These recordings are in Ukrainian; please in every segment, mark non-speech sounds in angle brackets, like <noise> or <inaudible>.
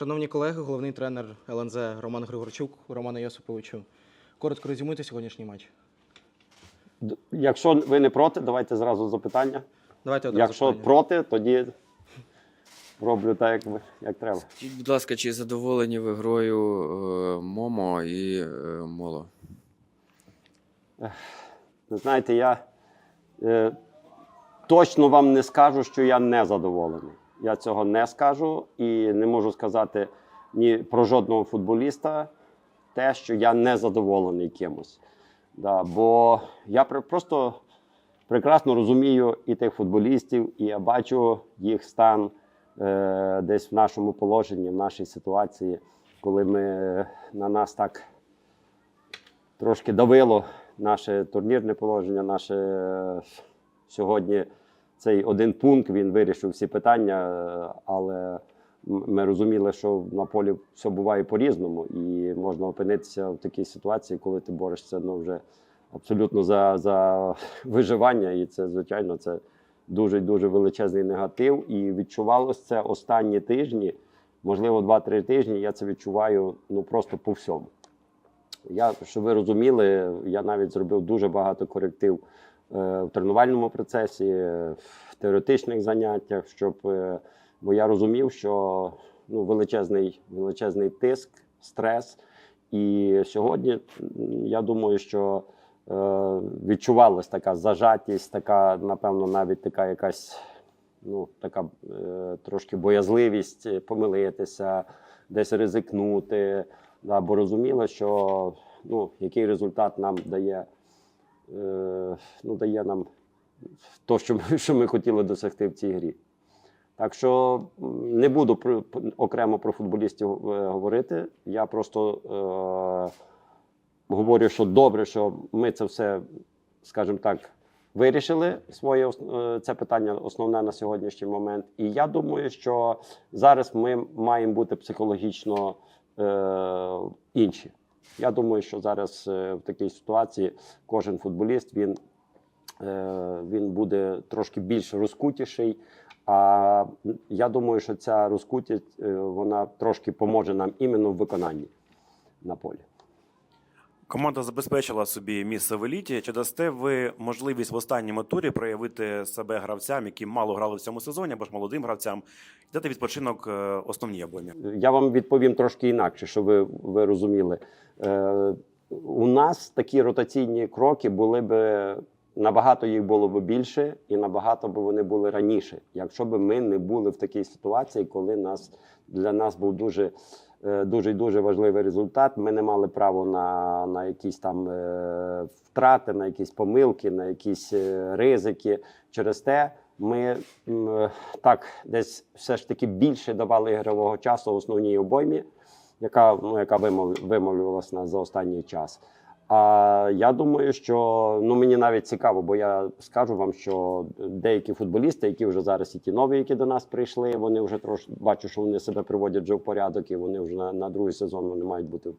Шановні колеги, головний тренер ЛНЗ Роман Григорчук, Романа Йосиповичу. Коротко резюмуйте сьогоднішній матч. Якщо ви не проти, давайте зразу запитання. Давайте одразу. Якщо питання. проти, тоді роблю так, як, ви- як треба. Скажіть, будь ласка, чи задоволені ви грою е, Момо і е, Моло? Ви знаєте, я е, точно вам не скажу, що я не задоволений. Я цього не скажу і не можу сказати ні про жодного футболіста те, що я не задоволений кимось. Да, бо я просто прекрасно розумію і тих футболістів, і я бачу їх стан е, десь в нашому положенні, в нашій ситуації, коли ми на нас так трошки давило наше турнірне положення, наше е, сьогодні цей один пункт він вирішив всі питання, е, але ми розуміли, що на полі все буває по-різному, і можна опинитися в такій ситуації, коли ти борешся ну, вже абсолютно за, за <laughs> виживання. І це, звичайно, це дуже дуже величезний негатив. І відчувалося це останні тижні, можливо, 2-3 тижні. Я це відчуваю ну просто по всьому. Я, щоб ви розуміли, я навіть зробив дуже багато коректив в тренувальному процесі, е, в теоретичних заняттях, щоб, е, бо я розумів, що ну, величезний, величезний тиск, стрес. І сьогодні я думаю, що е, відчувалась така зажатість, така, напевно, навіть така якась ну, така е, трошки боязливість е, помилитися, десь ризикнути. Да, бо розуміли, що ну, який результат нам дає, е, ну, дає нам то, що ми, що ми хотіли досягти в цій грі. Так що не буду про, окремо про футболістів е, говорити. Я просто е, говорю, що добре, що ми це все, скажімо так, вирішили своє е, це питання основне на сьогоднішній момент. І я думаю, що зараз ми маємо бути психологічно е, інші. Я думаю, що зараз е, в такій ситуації кожен футболіст він, е, він буде трошки більш розкутіший. А я думаю, що ця розкутість е, вона трошки поможе нам іменно в виконанні на полі. Команда забезпечила собі місце в еліті. Чи дасте ви можливість в останньому турі проявити себе гравцям, які мало грали в цьому сезоні, або ж молодим гравцям, дати відпочинок е, основній обоймі? Я вам відповім трошки інакше, щоб ви, ви розуміли. Е, у нас такі ротаційні кроки були б набагато їх було б більше, і набагато б вони були раніше, якщо б ми не були в такій ситуації, коли нас для нас був дуже. Е, Дуже дуже важливий результат. Ми не мали права на, на якісь там е, втрати, на якісь помилки, на якісь е, ризики. Через те ми так десь все ж таки більше давали ігрового часу основній обоймі, яка, ну, яка вимов- нас за останній час. А я думаю, що ну мені навіть цікаво, бо я скажу вам, що деякі футболісти, які вже зараз і ті нові, які до нас прийшли, вони вже трошки бачу, що вони себе приводять вже в порядок, і вони вже на, на другий сезон вони мають бути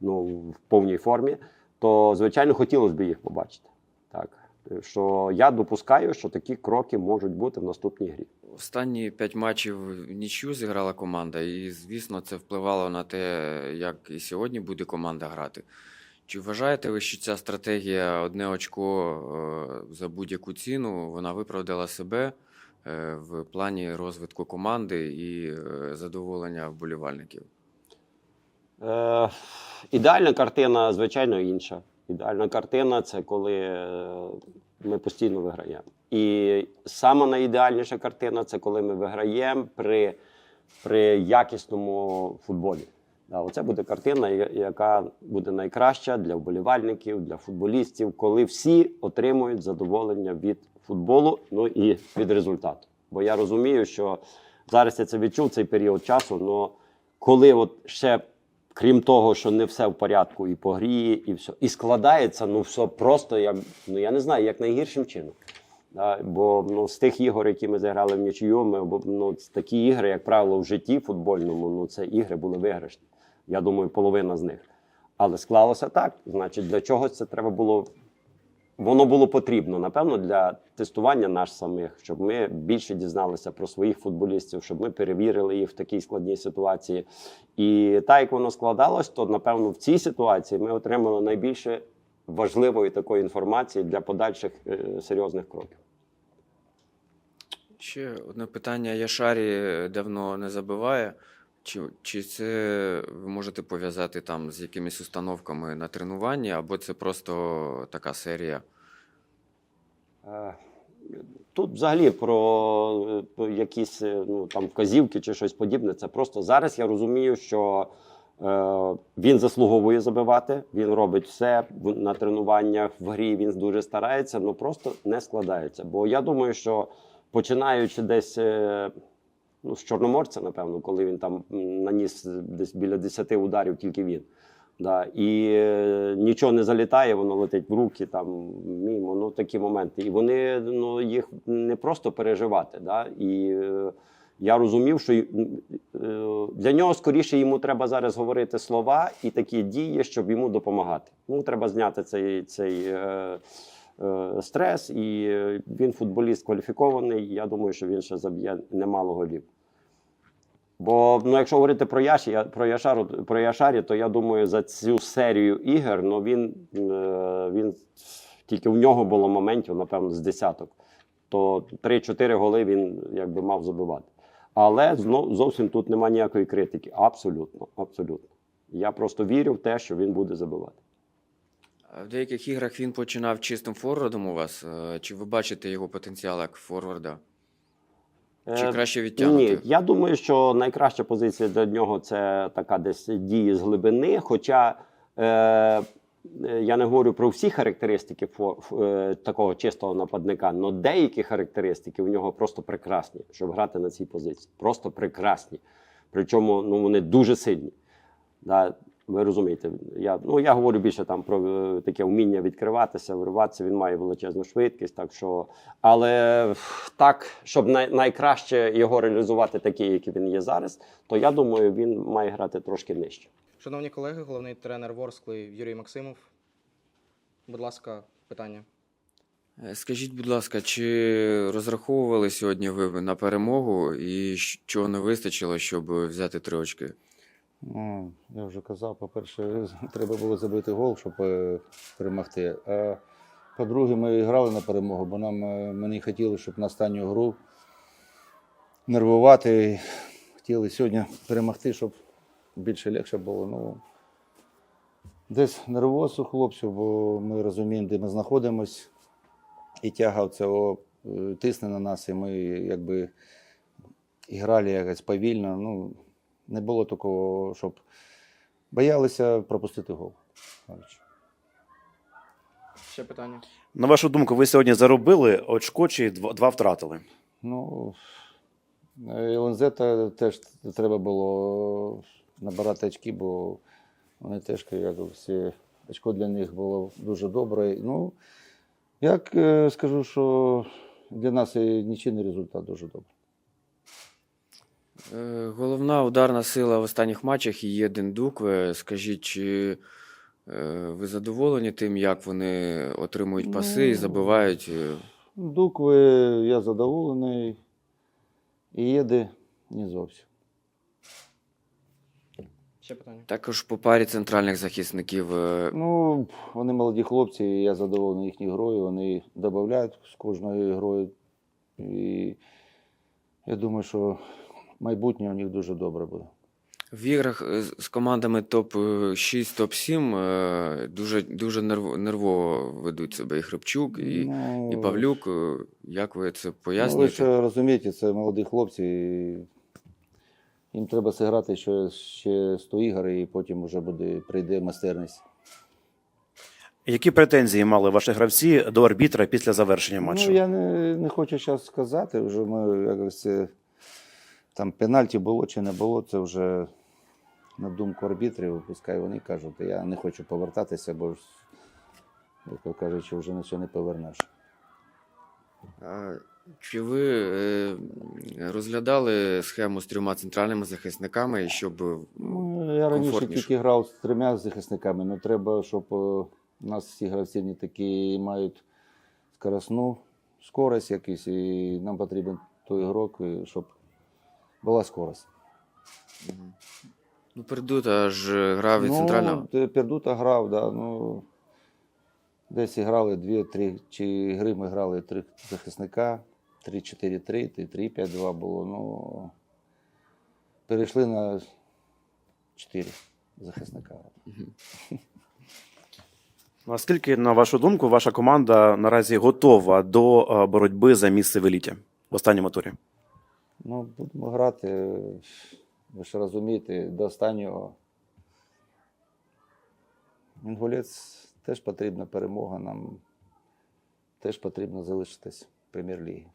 ну, в повній формі. То звичайно хотілося б їх побачити. Так що я допускаю, що такі кроки можуть бути в наступній грі. Останні п'ять матчів нічю зіграла команда, і, звісно, це впливало на те, як і сьогодні буде команда грати. Чи вважаєте ви, що ця стратегія одне очко е, за будь-яку ціну вона виправдала себе е, в плані розвитку команди і е, задоволення вболівальників? Е, ідеальна картина, звичайно, інша. Ідеальна картина це коли ми постійно виграємо. І сама найідеальніша картина це коли ми виграємо при, при якісному футболі. Оце буде картина, яка буде найкраща для вболівальників, для футболістів, коли всі отримують задоволення від футболу, ну і від результату. Бо я розумію, що зараз я це відчув цей період часу. але коли от ще крім того, що не все в порядку і по грі, і все, і складається, ну все просто як ну я не знаю, як найгіршим чином. Да, бо ну, з тих ігор, які ми зіграли в нічию, ми ну, такі ігри, як правило, в житті футбольному, ну це ігри були виграшні. Я думаю, половина з них. Але склалося так. Значить, для чогось це треба було воно було потрібно, напевно, для тестування нас самих, щоб ми більше дізналися про своїх футболістів, щоб ми перевірили їх в такій складній ситуації. І так як воно складалось, то напевно в цій ситуації ми отримали найбільше важливої такої інформації для подальших е, серйозних кроків. Ще одне питання. Яшарі давно не забиває. Чи, чи це ви можете пов'язати там з якимись установками на тренуванні, або це просто така серія? Е, Тут взагалі про е, якісь е, ну, там вказівки чи щось подібне. Це просто зараз я розумію, що е, він заслуговує забивати, він робить все на тренуваннях, в грі він дуже старається, але просто не складається. Бо я думаю, що починаючи десь ну, з Чорноморця, напевно, коли він там наніс десь біля 10 ударів, тільки він. Да, і е, нічого не залітає, воно летить в руки, там мімо, ну такі моменти. І вони ну, їх не просто переживати. Да? І е, я розумів, що е, для нього скоріше йому треба зараз говорити слова і такі дії, щоб йому допомагати. Йому треба зняти цей, цей е, стрес, і е, він футболіст кваліфікований. Я думаю, що він ще заб'є немало голів. Бо ну, якщо говорити про Яші, про Яшару, про Яшарі, то я думаю, за цю серію ігор, ну він, е, він тільки в нього було моментів, напевно, з десяток. То 3-4 голи він якби мав забивати. Але знов зовсім тут немає ніякої критики. Абсолютно, абсолютно. Я просто вірю в те, що він буде забивати. В деяких іграх він починав чистим форвардом у вас. Е, Чи ви бачите його потенціал як форварда? Чи Е, краще відтягнути? Ні, я думаю, що найкраща позиція для нього це така десь дії з глибини. Хоча е, е, я не говорю про всі характеристики такого чистого нападника, але деякі характеристики в нього просто прекрасні, щоб грати на цій позиції. Просто прекрасні. Причому ну, вони дуже сильні. Да, ви розумієте, я, ну, я говорю більше там про е, таке вміння відкриватися, вириватися. Він має величезну швидкість. Так що, але так, щоб най, найкраще його реалізувати такий, який він є зараз, то я думаю, він має грати трошки нижче. Шановні колеги, головний тренер Ворскли Юрій Максимов. Будь ласка, питання. Е, Скажіть, будь ласка, чи розраховували сьогодні ви на перемогу і чого не вистачило, щоб взяти три очки? Ну, я вже казав, по-перше, <laughs> треба було забити гол, щоб е, перемогти. А по-друге, ми грали на перемогу, бо нам е, ми не хотіли, щоб на останню гру нервувати. Хотіли сьогодні перемогти, щоб більше легше було. Ну, десь нервоз у хлопців, бо ми розуміємо, де ми знаходимось, і тяга цього е, тисне на нас, і ми якби грали якось повільно. Ну, не було такого, щоб боялися пропустити гол. Ще питання. На вашу думку, ви сьогодні заробили очко чи два, два втратили? Ну, е, ЛНЗ теж треба було набирати очки, бо вони теж як всі очко для них було дуже добре. Ну, як е, скажу, що для нас і нічийний результат дуже добрий. Е, Головна ударна сила в останніх матчах є Дендукве. Скажіть, чи е, ви задоволені тим, як вони отримують паси і Ну, забивають? е? Дукви я задоволений. І єди не зовсім. Ще питання. Також по парі центральних захисників. Ну, вони молоді хлопці, і я задоволений їхньою грою. Вони додають з кожною грою. І я думаю, що майбутнє у них дуже добре буде. В іграх е, з командами топ-6, топ-7 е, дуже, дуже нервово ведуть себе і Хрипчук, і, ну, і Павлюк. Е, Як ви це Ну, ви пояснюєте? ж розумієте, це молоді хлопці. І їм треба зіграти ще, ще 100 ігор, і потім вже буде, прийде майстерність. Які претензії мали ваші гравці до арбітра після завершення матчу? Ну, я не, не хочу зараз сказати. Вже ми якось це, там пенальті було чи не було, це вже на думку арбітрів, пускай вони кажуть. Я не хочу повертатися, бо ж, як кажуть, що вже нічого не повернеш. А Чи ви е, розглядали схему з трьома центральними захисниками, щоб Ну, я раніше Комфортніше. тільки грав з трьома захисниками, але треба, щоб е, У нас всі гравці не такі мають скоросну скорость якусь, і нам потрібен той ігрок, щоб була скорость. Ну, Пердута ж грав від центрального. Ну, Пердута грав, да, ну, десь грали дві-три, чи гри ми грали три захисника, 3-4-3, 3-5-2 було. Ну, перейшли на 4 захисника. Наскільки, на вашу думку, ваша команда наразі готова до е, боротьби за місце в еліті в останньому турі? Ну, будемо грати, ви ж розумієте, до останнього. Інгулець теж потрібна перемога, нам теж потрібно залишитись в прем'єр-лігі.